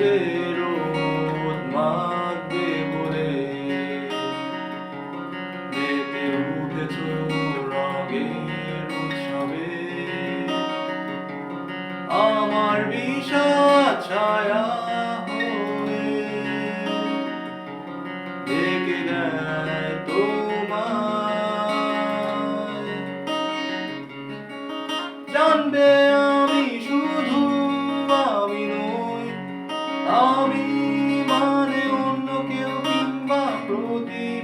রোদ মাখবে বলে মেতে উঠেছ রঙের উৎসবে আমার বিষাদ ছায়া হয়ে ডেকে দেয় তোমায় মানে অন্য কেউ কিংবা প্রতিবিম্ব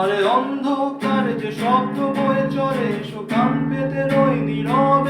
তোমার অন্ধকার যে শব্দ বয়ে চলে সুকাম পেতে রই নীরবে।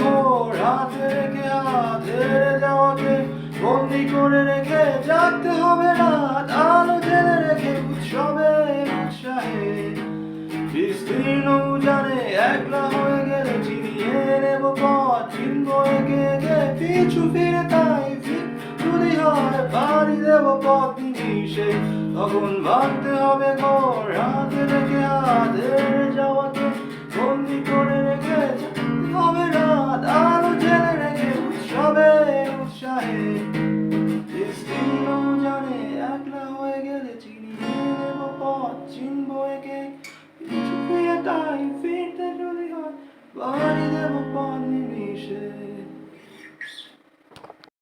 ঘোর হাতে রেখে আধের যাওয়াকে বন্দি করে রেখে জাগতে হবে রাত, আলো জেলে রেখে উৎসবে উৎসাহে বিস্তীর্ণ উজানে একলা হয়ে গেলে চিনিয়ে নেব পথ চিনব একে একে পিছু ফিরে তাই যদি হয়, পাড়ি দেব পথ নিমিশে তখন ভাবতে হবে ঘোর একে